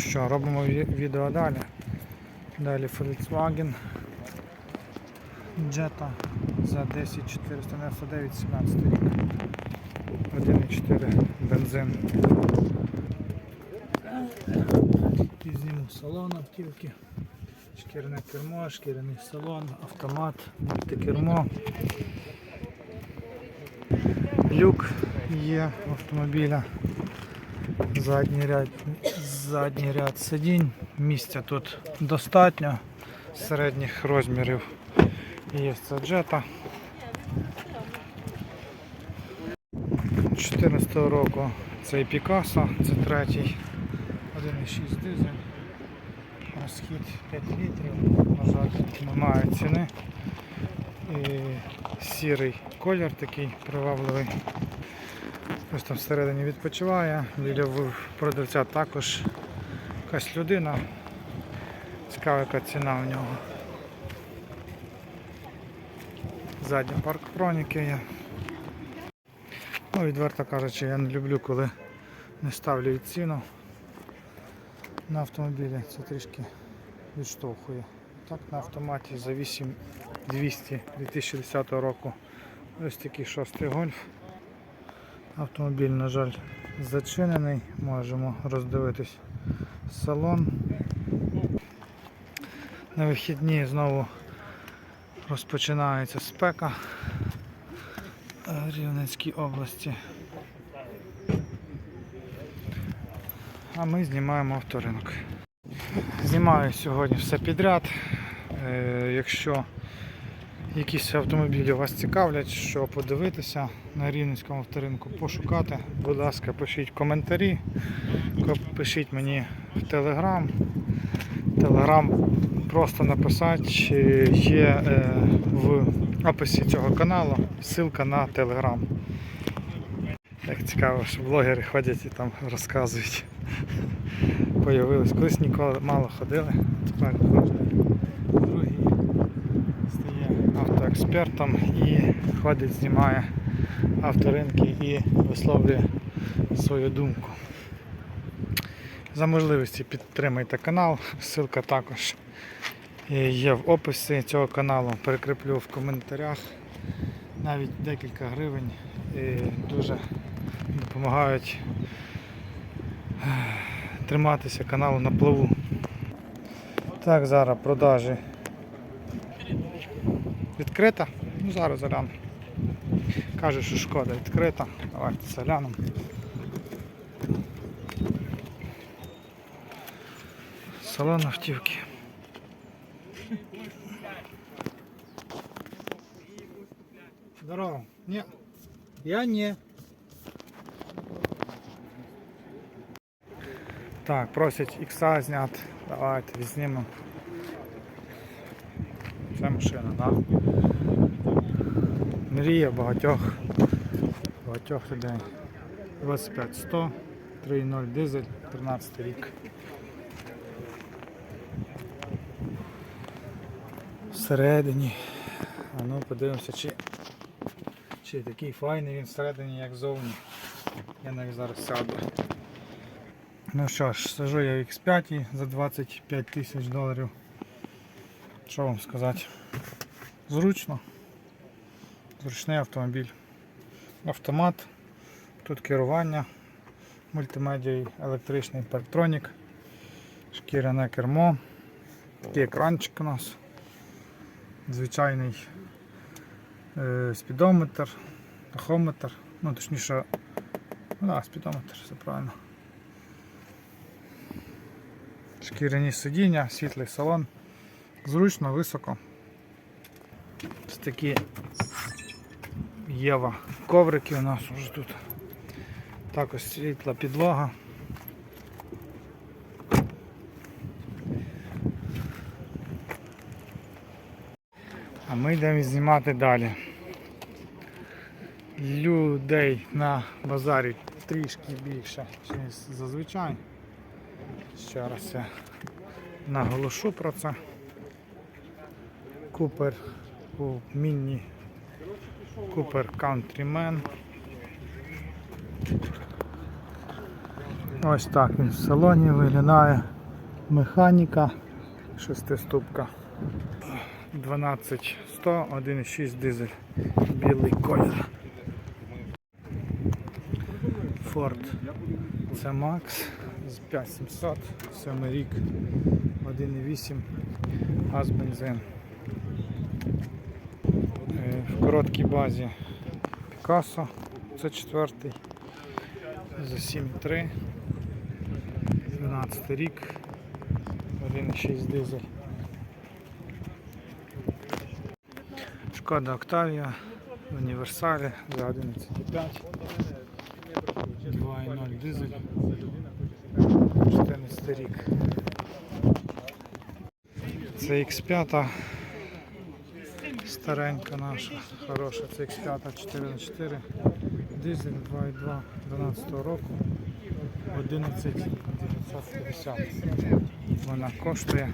що, робимо відео далі. Далі Volkswagen Jetta за 10499 17 рік. 1,4 бензин. І зніму салон автівки. Шкіряне кермо, шкіряний салон, автомат, мультикермо. Люк є автомобіля. Задній ряд, задній ряд сидінь. Місця тут достатньо середніх розмірів. Є це джета. 14 року цей Пікасо, це третій. 1,6 дизель. Розхід 5 літрів. На жаль, немає ціни. І сірий колір такий привабливий. Ось там всередині відпочиває. Біля продавця також якась людина. Цікава, яка ціна в нього. Задня парктроніки є. Ну, відверто кажучи, я не люблю, коли не ставлю ціну на автомобілі. Це трішки відштовхує. Так, на автоматі за 8200 2010 року. Ось такий шостий гольф. Автомобіль, на жаль, зачинений. Можемо роздивитись салон. На вихідні знову розпочинається спека в Рівненській області. А ми знімаємо авторинок. Знімаю сьогодні все підряд. Е, Якщо якісь автомобілі вас цікавлять, що подивитися на Рівненському авторинку, пошукати, будь ласка, пишіть коментарі, пишіть мені в Телеграм. Телеграм просто написати, чи є е, в описі цього каналу ссылка на Телеграм. Як цікаво, що блогери ходять і там розказують. Появились. Колись ніколи мало ходили, тепер другий автоекспертом і ходить, знімає авторинки і висловлює свою думку. За можливості підтримайте канал, ссылка також є в описі цього каналу. Перекріплю в коментарях навіть декілька гривень дуже допомагають триматися каналу на плаву. Так, зараз продажі відкрита. Ну зараз загляну. Каже, що шкода відкрита. Давайте заглянемо. Салон автівки. Здорово. Ні. Я не. Так, просять ікса зняти. Давайте візьмемо. Машина, так? Мрія багатьох багатьох людей. 25 100, 3.0 дизель, 13 рік. Всередині. А ну подивимося, чи, чи такий файний він всередині, як зовні. Я навіть зараз сяду. Ну що ж, сажу я в X5 за 25 тисяч доларів. Що вам сказати? Зручно. Зручний автомобіль. Автомат, тут керування, мультимедіа електричний парктронік, шкіряне кермо, такий екранчик у нас, звичайний е, спідометр, тахометр, ну точніше, ну да, спідометр, все правильно. Шкіряні сидіння, світлий салон, зручно, високо. Ось такі Єва коврики у нас вже тут. Також світла підлога. А ми йдемо знімати далі. Людей на базарі трішки більше, ніж зазвичай. Ще раз я наголошу про це. Купер у міні Купер Countryman. Ось так він в салоні виглядає. Механіка, шестиступка. 12100, 1,6 дизель. Білий колір. Ford це Max з 5700, 7 рік, 1,8 газ бензин. Короткій базі Picasso, це четвертий, за 7,3, 12 рік, 1,6 дизель. Шкода Октавія в універсалі за 11,5. 2.0 дизель. 14 рік. Це X5 старенька наша, хороша. Це X5 4х4. Дизель 2.2 12 року. 11 950. Вона коштує.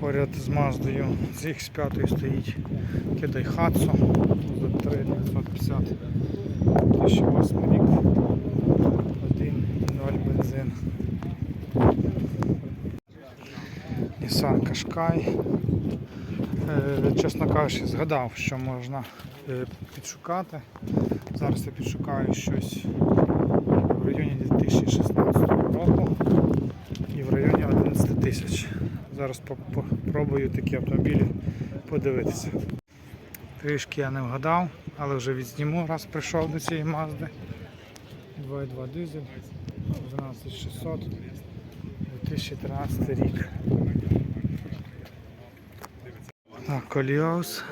Поряд з Маздою з X5 стоїть Кидай Хатсо за 3950. 2008 рік. 1.0 бензин. Nissan Qashqai. Е, Чесно кажучи, згадав, що можна е, підшукати. Зараз я підшукаю щось в районі 2016 року і в районі 11 тисяч. Зараз по- по- попробую такі автомобілі подивитися. Трішки я не вгадав, але вже відзніму, раз прийшов до цієї Мазди. 2.2 дизель, 12600, 2013 рік. Так, Коліос.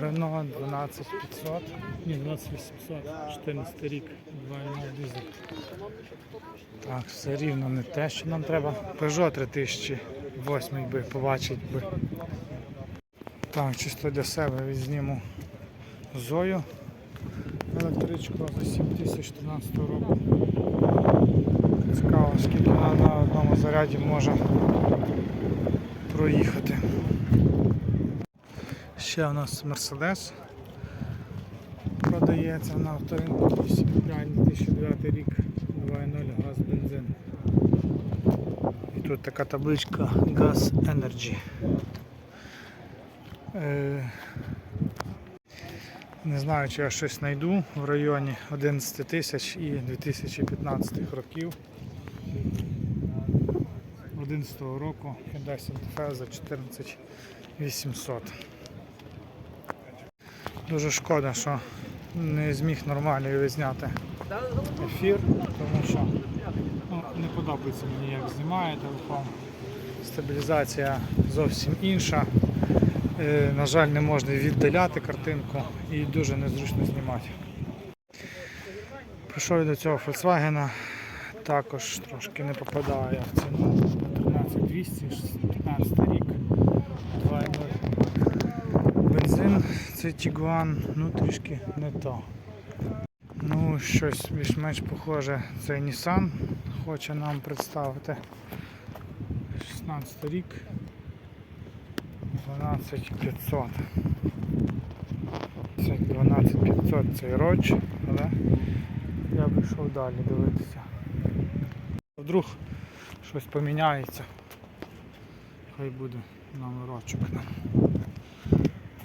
Рено 12500, ні, 12800, 14 рік, 2.0 дизель. Так, все рівно не те, що нам треба. Peugeot 3008 би побачить би. Так, чисто для себе відзніму Зою електричку за 7014 року. Цікаво, скільки вона на одному заряді може проїхати. Ще у нас Mercedes продається на авторинку 8.5 2009 рік 2.0 газ бензин. І тут така табличка Gas Energy. Е, не знаю, чи я щось знайду в районі 11 тисяч і 2015 років. 11 року Hyundai Santa Fe за 14 800. Дуже шкода, що не зміг нормально його зняти ефір, тому що ну, не подобається мені, як знімає телефон. Стабілізація зовсім інша. Е, На жаль, не можна віддаляти картинку і дуже незручно знімати. Прийшов до цього Volkswagen, також трошки не попадає в ціну 13200, 15 рік, 2.0 бензин, це Tiguan, ну трішки не то. Ну, щось більш-менш похоже, цей Nissan хоче нам представити. 16 рік. 12500. Це 12500 цей роч, але я б йшов далі дивитися. Вдруг щось поміняється. Хай буде номерочок нам.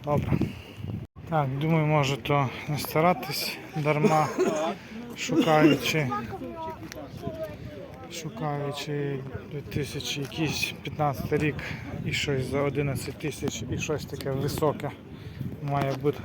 Добре. Так, думаю, може то не старатись дарма, шукаючи шукаючи 2015 рік і щось за 11 тисяч і щось таке високе має бути.